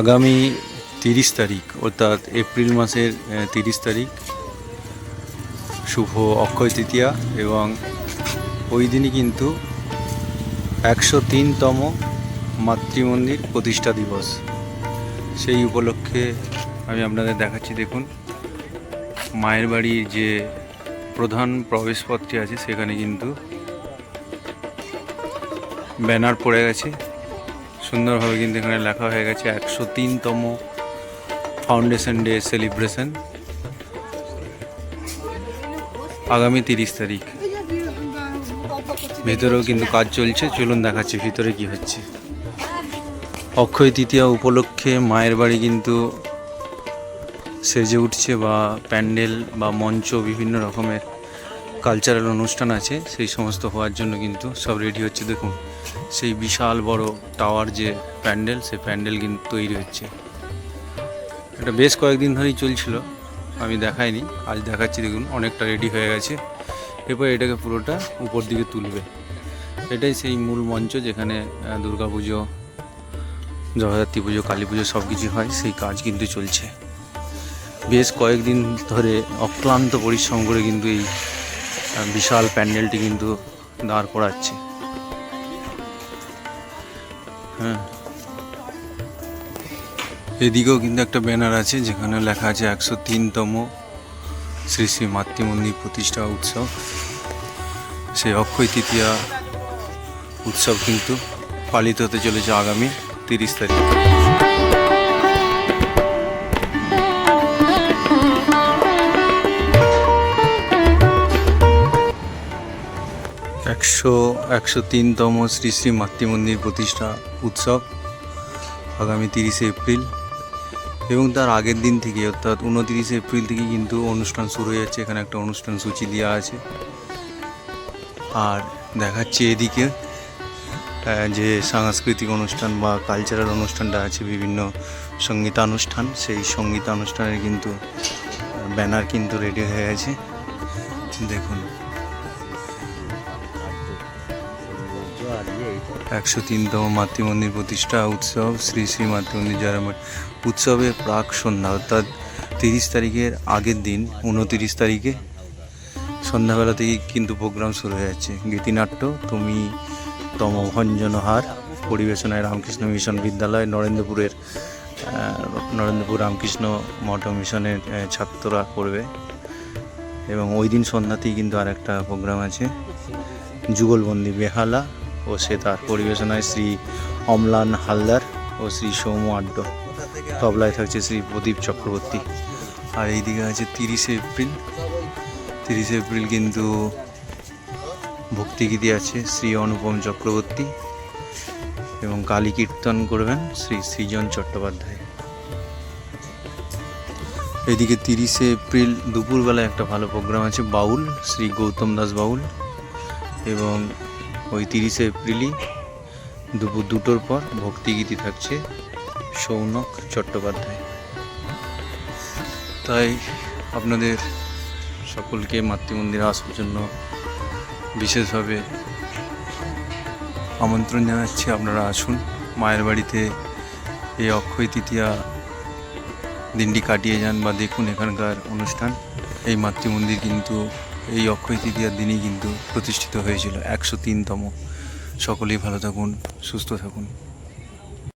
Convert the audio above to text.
আগামী তিরিশ তারিখ, অর্থাৎ এপ্রিল মাসের তিরিশ তারিখ, শুভ অক্ষয় তৃতীয়া এবং ওই দিনই কিন্তু একশো তিনতম মাতৃমন্দির প্রতিষ্ঠা দিবস। সেই উপলক্ষে আমি আপনাদের দেখাচ্ছি, দেখুন, মায়ের বাড়ির যে প্রধান প্রবেশপথটি আছে, সেখানে কিন্তু ব্যানার পড়ে গেছে। সুন্দরভাবে কিন্তু এখানে লেখা হয়ে গেছে, একশো তিনতম ফাউন্ডেশন ডে সেলিব্রেশন। আগামী তিরিশ তারিখ। ভেতরেও কিন্তু কাজ চলছে, চলুন দেখাচ্ছি ভিতরে কি হচ্ছে। অক্ষয় তৃতীয়া উপলক্ষে মায়ের বাড়ি কিন্তু সেজে উঠছে বা প্যান্ডেল বা মঞ্চ বিভিন্ন রকমের। কালচারাল অনুষ্ঠান আছে, সেই সমস্ত হওয়ার জন্য কিন্তু সব রেডি হচ্ছে। দেখুন, সেই বিশাল বড় টাওয়ার যে প্যান্ডেল, সেই প্যান্ডেল কিন্তু তৈরি হচ্ছে। এটা বেশ কয়েকদিন ধরেই চলছিল, আমি দেখাইনি, আজ দেখাচ্ছি, দেখুন, অনেকটা রেডি হয়ে গেছে। এরপর এটাকে পুরোটা উপর দিকে তুলবে। এটাই সেই মূল মঞ্চ যেখানে দুর্গা পুজো জগদ্ধাত্রী পুজো, কালী পুজো সব কিছু হয়, সেই কাজ কিন্তু চলছে। বেশ কয়েকদিন ধরে অক্লান্ত পরিশ্রম করে কিন্তু এই বিশাল প্যান্ডেলটি কিন্তু দাঁড় করাচ্ছে। হ্যাঁ। এদিকেও কিন্তু একটা ব্যানার আছে, যেখানে লেখা আছে একশো তিনতম শ্রী শ্রী মাতৃমন্দির প্রতিষ্ঠা উৎসব। সেই অক্ষয় তৃতীয়া উৎসব কিন্তু পালিত হতে চলেছে আগামী তিরিশ তারিখ। একশো একশো তিনতম শ্রী শ্রী মাতৃমন্দির প্রতিষ্ঠা উৎসব আগামী তিরিশে এপ্রিল এবং তার আগের দিন থেকে, অর্থাৎ উনতিরিশে এপ্রিল থেকে কিন্তু অনুষ্ঠান শুরু হয়ে যাচ্ছে। এখানে একটা অনুষ্ঠান সূচি দেওয়া আছে। আর দেখাচ্ছে এদিকে যে সাংস্কৃতিক অনুষ্ঠান বা কালচারাল অনুষ্ঠানটা আছে, বিভিন্ন সঙ্গীতানুষ্ঠান। সেই সঙ্গীতানুষ্ঠানের কিন্তু ব্যানার কিন্তু রেডি হয়ে গেছে। দেখুন। একশো তিনতম মাতৃমন্দির প্রতিষ্ঠা উৎসব শ্রী শ্রী মাতৃমন্দির জয়রামের উৎসবের প্রাক সন্ধ্যা, অর্থাৎ তিরিশ তারিখের আগের দিন, উনতিরিশ তারিখে সন্ধ্যাবেলা থেকেই কিন্তু প্রোগ্রাম শুরু হয়ে যাচ্ছে। গীতিনাট্য, তুমি তম ভঞ্জনহার পরিবেশনায় রামকৃষ্ণ মিশন বিদ্যালয়, নরেন্দ্রপুরের নরেন্দ্রপুর রামকৃষ্ণ মঠ মিশনের ছাত্ররা করবে। এবং ওই দিন সন্ধ্যাতেই কিন্তু আর একটা প্রোগ্রাম আছে, যুগলবন্দি বেহালা। ও সেতার পরিবেশনায় শ্রী অম্লান হালদার ও শ্রী সৌম্য আড্ড। তবলায় থাকছে শ্রী প্রদীপ চক্রবর্তী। আর এইদিকে আছে তিরিশে এপ্রিল। তিরিশে এপ্রিল কিন্তু ভক্তিগীতি আছে শ্রী অনুপম চক্রবর্তী এবং কালী কীর্তন করবেন শ্রী সৃজন চট্টোপাধ্যায়। এদিকে তিরিশে এপ্রিল দুপুরবেলায় একটা ভালো প্রোগ্রাম আছে বাউল, শ্রী গৌতম দাস বাউল এবং ওই তিরিশে এপ্রিলই দুপুর দুটোর পর ভক্তিগীতি থাকছে সৌনক চট্টোপাধ্যায়। তাই আপনাদের সকলকে মাতৃমন্দিরে আসার জন্য বিশেষভাবে আমন্ত্রণ জানাচ্ছি। আপনারা আসুন, মায়ের বাড়িতে এই অক্ষয় তৃতীয়া দিনটি কাটিয়ে যান বা দেখুন এখানকার অনুষ্ঠান। এই মাতৃমন্দির কিন্তু এই অক্ষয় তৃতীয়ার দিনই কিন্তু প্রতিষ্ঠিত হয়েছিল। একশো তিনতম। সকলেই ভালো থাকুন সুস্থ থাকুন।